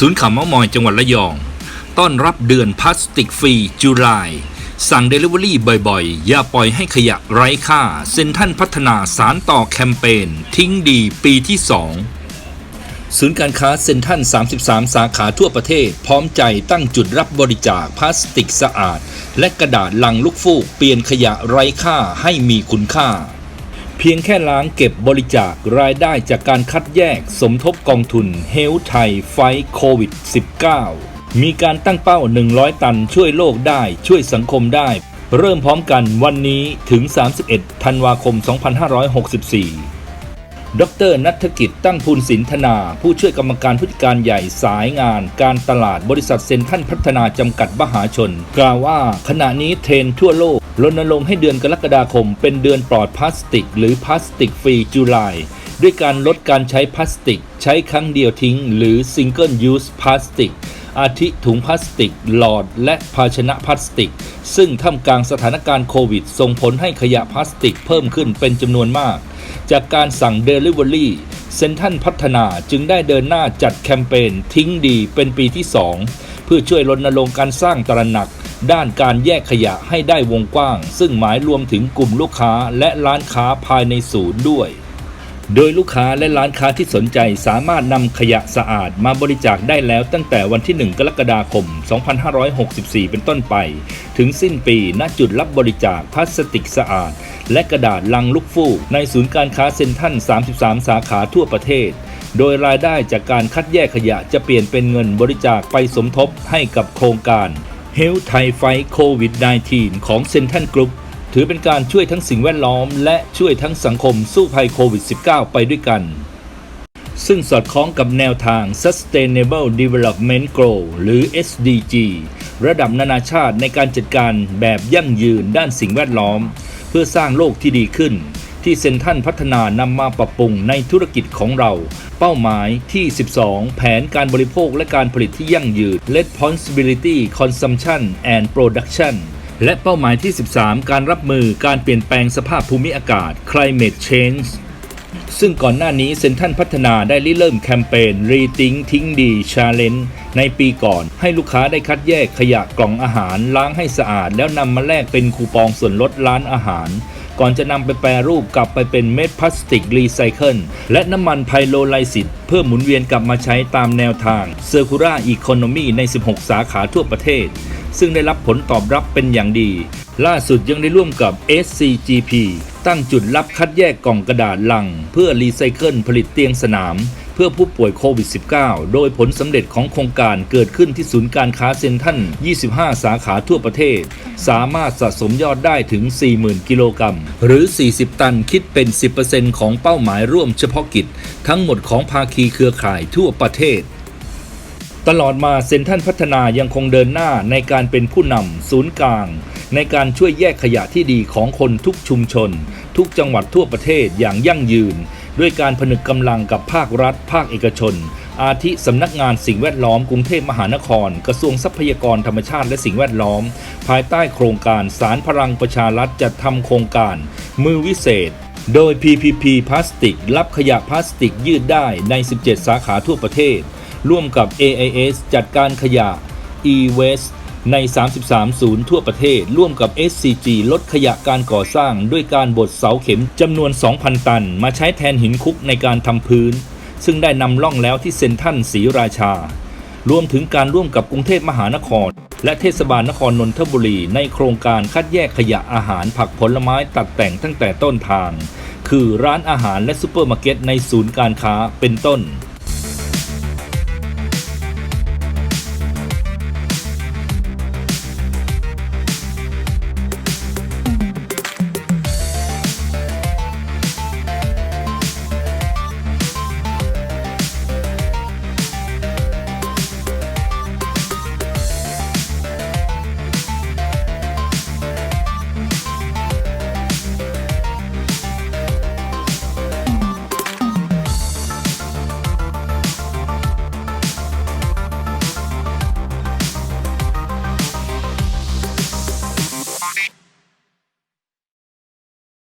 ศูนย์ข่าวเมามอยจังหวัดระยอง ต้อนรับเดือนพลาสติกฟรีจุลายสั่งเดลิเวอรี่บ่อยๆ อย่าปล่อยให้ขยะไร้ค่า เซ็นทรันพัฒนาสารต่อแคมเปญทิ้งดีปีที่ 2 ศูนย์การค้าเซ็นทรัล33 สาขาทั่วประเทศ พร้อมใจตั้งจุดรับบริจาคพลาสติกสะอาด และกระดาษลังลูกฟูก เปลี่ยนขยะไร้ค่าให้มีคุณค่า เพียงแค่ล้างเก็บบริจาครายได้จากการคัดแยกสมทบกองทุนเฮลไทยไฟโควิด -19 มีการตั้งเป้า 100 ตันช่วยโลกได้ช่วยสังคมได้ เริ่มพร้อมกันวันนี้ถึง 31 ธันวาคม 2564 ดรนัฐกิจตั้งพูนสินธนา ผู้ช่วยกรรมการผู้จัดการใหญ่สายงาน การตลาดบริษัทเซ็นทรัลพัฒนาจำกัดมหาชน กล่าวว่าขณะนี้เทรนทั่วโลก รณรงค์ให้เดือนกรกฎาคม เป็นเดือนปลอดพลาสติก หรือพลาสติกฟรีจุลายด้วยการลดการใช้พลาสติก ใช้ครั้งเดียวทิ้ง หรือ Single Use Plastic อาทิถุงพลาสติก หลอด และภาชนะพลาสติก ซึ่งท่ามกลางสถานการณ์โควิด ส่งผลให้ขยะพลาสติกเพิ่มขึ้นเป็นจำนวนมาก จากการสั่งเดลิเวอรี่เซ็นทรัลพัฒนาจึงได้เดินหน้าจัดแคมเปญทิ้งดีเป็นปีที่ 2 เพื่อช่วยรณรงค์การสร้างตระหนัก ด้านการแยกขยะให้ได้วงกว้าง ซึ่งหมายรวมถึงกลุ่มลูกค้าและร้านค้าภายในศูนย์ด้วย โดยลูกค้าและร้านค้าที่สนใจสามารถนำขยะสะอาดมาบริจาคได้แล้วตั้งแต่วันที่ 1 กรกฎาคม 2564 เป็นต้นไป ถึงสิ้นปีณจุดรับบริจาคพลาสติกสะอาด และกระดาษลังลูกฟูก ในศูนย์การค้าเซ็นทรัล33 สาขาทั่วประเทศโดยรายได้จากการคัดแยกขยะจะเปลี่ยนเป็นเงินบริจาคไปสมทบให้กับโครงการ Health Thai Fight COVID 19 ของเซนทรัลกรุ๊ปถือเป็นการช่วยทั้งสิ่งแวดล้อม และช่วยทั้งสังคมสู้ภัยโควิด -19 ไปด้วยกัน ซึ่งสอดคล้องกับแนวทาง Sustainable Development Goal หรือ SDG ระดับนานาชาติในการจัดการแบบยั่งยืนด้านสิ่งแวดล้อม เพื่อสร้างโลกที่ดีขึ้น ที่เซ็นทันพัฒนานำมาปรับปรุงในธุรกิจของเรา เป้าหมายที่ 12 แผนการบริโภคและการผลิตที่ยั่งยืน Responsibility Consumption and Production และเป้าหมายที่ 13 การรับมือการเปลี่ยนแปลงสภาพภูมิอากาศ Climate Change ซึ่งก่อนหน้านี้เซ็นทรัลพัฒนาได้ริเริ่มแคมเปญ Rethink ทิ้งดี Challenge ในปีก่อน ให้ลูกค้าได้คัดแยกขยะกล่องอาหารล้างให้สะอาด แล้วนำมาแลกเป็นคูปองส่วนลดร้านอาหาร ก่อนจะนำไปแปรรูปกลับไปเป็นเม็ดพลาสติกรีไซเคิลและน้ำมันไพโลไลซิตเพื่อหมุนเวียนกลับมาใช้ตามแนวทาง Circular Economy ใน 16 สาขาทั่วประเทศ ซึ่งได้รับผลตอบรับเป็นอย่างดี ล่าสุดยังได้ร่วมกับ SCGP ตั้งจุดรับคัดแยกกล่องกระดาษลัง เพื่อรีไซเคิลผลิตเตียงสนาม เพื่อผู้ป่วยโควิด -19 โดยผลสำเร็จของโครงการเกิดขึ้นที่ศูนย์การค้าเซ็นทัล25 สาขาทั่วประเทศ สามารถสะสมยอดได้ถึง 40,000 กิโลกรัม หรือ 40 ตันคิดเป็น 10%ของเป้าหมายร่วมเฉพาะกิจ ทั้งหมดของภาคีเครือข่ายทั่วประเทศตลอดมาเซ็นทรัลพัฒนายังคงเดินหน้าในการเป็นผู้นำศูนย์กลาง ในการช่วยแยกขยะที่ดีของคนทุกชุมชน ทุกจังหวัดทั่วประเทศอย่างยั่งยืน ด้วยการผนึกกำลังกับภาครัฐ ภาคเอกชน อาทิสำนักงานสิ่งแวดล้อมกรุงเทพมหานคร กระทรวงทรัพยากรธรรมชาติและสิ่งแวดล้อม ภายใต้โครงการสารพลังประชารัฐจัดทำโครงการ มือวิเศษโดย PPP พลาสติก รับขยะพลาสติกยืดได้ใน 17 สาขาทั่วประเทศ ร่วมกับ AIS จัดการขยะ e-waste ใน 33 ศูนย์ทั่วประเทศ ร่วมกับ SCG ลดขยะการก่อสร้าง ด้วยการบดเสาเข็มจำนวน 2,000 ตัน มาใช้แทนหินคุกในการทำพื้น ซึ่งได้นำล่องแล้วที่เซ็นทรัลศรีราชา รวมถึงการร่วมกับกรุงเทพมหานคร และเทศบาลนครนนทบุรี ในโครงการคัดแยกขยะอาหารผักผลไม้ตัดแต่งตั้งแต่ต้นทาง คือร้านอาหารและซูเปอร์มาร์เก็ตในศูนย์การค้าเป็นต้น